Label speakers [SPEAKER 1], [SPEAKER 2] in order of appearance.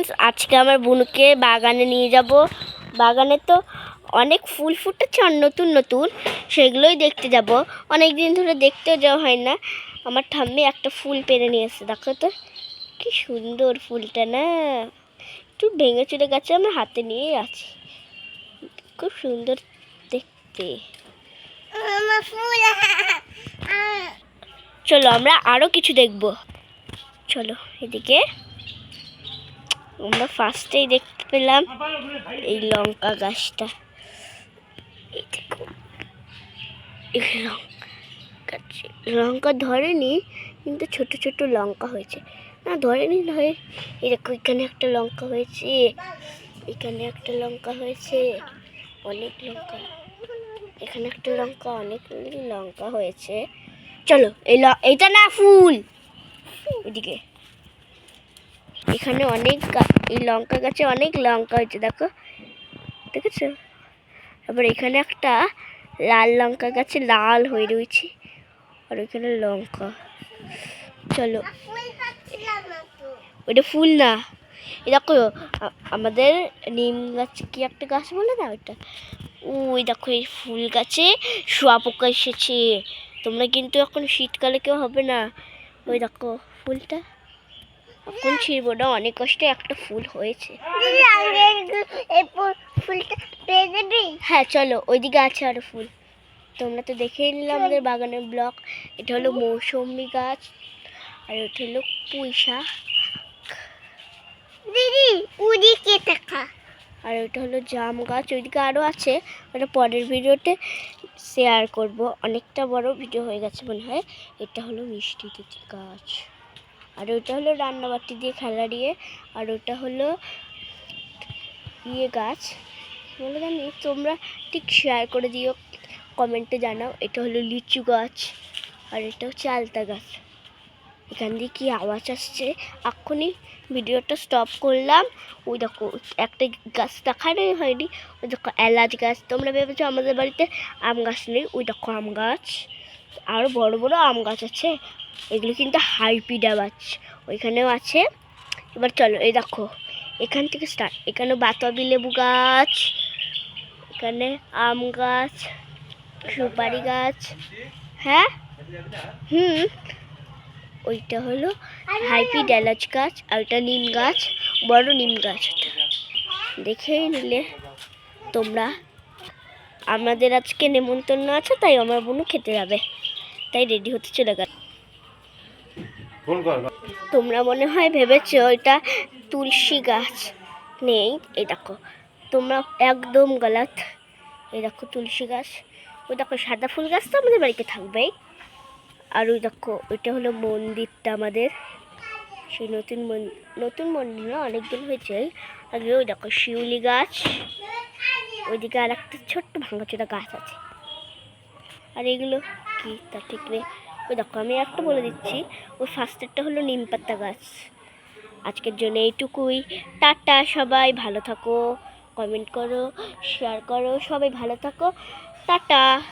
[SPEAKER 1] Friends আজকে আমার বোনকে বাগানে নিয়ে যাব। বাগানে তো অনেক ফুল ফুটেছে আর নতুন নতুন, সেগুলোই দেখতে যাব। অনেক দিন ধরে দেখতেও যাওয়া হয় না। আমার ঠাম্মি একটা ফুল পেরে নিয়ে এসেছে, দেখো তো। কি সুন্দর ফুলটা না। একটু ভেঙে চুরে গেছে, আমার হাতে নিয়ে আছি। খুব সুন্দর দেখতে। চলো, আমরা আরও কিছু দেখব। চলো, এদিকে। আমরা ফার্স্টেই দেখতে পেলাম এই লঙ্কা গাছটা। লঙ্কা ধরেনি, কিন্তু ছোট ছোট লঙ্কা হয়েছে। না, ধরেনি, ধরে এই দেখো, এখানে একটা লঙ্কা হয়েছে। এখানে একটা লঙ্কা হয়েছে। অনেক লঙ্কা। এখানে একটা লঙ্কা, অনেক লঙ্কা হয়েছে। চলো, এই এইটা না ফুল। ওইদিকে। এখানে অনেক এই লঙ্কা গাছে অনেক লঙ্কা হয়েছে, দেখো। দেখেছ? তারপর এখানে একটা লাল লঙ্কা গাছে লাল হয়ে রয়েছে, আর ওইখানে লঙ্কা। চলো। ওইটা ফুল না। এই দেখো আমাদের নিম গাছ কি একটা গাছ বলে না ওইটা? ওই দেখো, এই ফুল গাছে শুয়াপোকা এসেছে। তোমরা কিন্তু এখন শীতকালে কেউ হবে না। ওই দেখো, ফুলটা। এখন ছিড়বো না অনেক কষ্টে একটা ফুল হয়েছে। হ্যাঁ চলো ওইদিকে আছে আরও ফুল। তোমরা তো দেখেই নিলে আমাদের বাগানের ব্লক এটা হলো মৌসুমি গাছ আর এটা হলো পুঁই শাক।
[SPEAKER 2] দিদি ওদিকে টাকা
[SPEAKER 1] আর ওইটা হলো জাম গাছ ওইদিকে আরও আছে। ওটা পরের ভিডিওতে শেয়ার করব। অনেকটা বড় ভিডিও হয়ে গেছে মনে হয়। এটা হলো মিষ্টি গাছ। আর ওইটা হলো রান্নাবাটি দিয়ে খেলা দিয়ে, আর ওটা হলো ইয়ে গাছ। বলে জানি তোমরা ঠিক শেয়ার করে দিও কমেন্টে জানাও। এটা হলো লিচু গাছ, আর এটা হচ্ছে আলতা গাছ। এখান দিয়ে কী আওয়াজ আসছে? এক্ষুনি ভিডিওটা স্টপ করলাম। ওই দেখো, একটা গাছ দেখানোই হয়নি। ওই দেখো এলাচ গাছ, তোমরা ভেবেছো আমাদের বাড়িতে আম গাছ নেই? ওই দেখো আম গাছ। আরও বড় বড় আম গাছ আছে। এগুলো কিন্তু হাইপিডা গাছ। ওইখানেও আছে। এবার চলো, এই দেখো, এখান থেকে স্টার্ট এখানে বাতাবি লেবু গাছ, এখানে আম গাছ, সুপারি গাছ। হ্যাঁ? হুম। ওইটা হলো হাইপি ডেলাচ গাছ আর ওইটা নিম গাছ, বড় নিম গাছ দেখেই নিলে তোমরা। আমাদের আজকে নেমন্তন্ন আছে, তাই আমার বোনও খেতে যাবে। তাই রেডি হতে চলে গেল। তোমরা মনে হয় ভেবেছ এটা তুলসী গাছ নেই এই দেখো। তোমরা একদম গলাত এই দেখো তুলসী গাছ। ওই দেখো সাদা ফুল গাছ তো আমাদের বাড়িতে থাকবেই। আর ওই দেখো ওইটা হলো মন্দিরটা আমাদের। সেই নতুন নতুন মন্দির না অনেকদিন হয়েছে। আগে ওই দেখো শিউলি গাছ ওইদিকে আর একটা ছোট্ট ভাঙা ভাঙাচোরা গাছ আছে। আর এগুলো কি তা ঠিক নেই। ওই দেখো, আমি একটা বলে দিচ্ছি, ওই ফার্স্টেরটা হলো নিম পাতা গাছ। আজকের জন্য এইটুকুই। টাটা সবাই, ভালো থাকো কমেন্ট করো শেয়ার করো, সবাই ভালো থাকো। টাটা।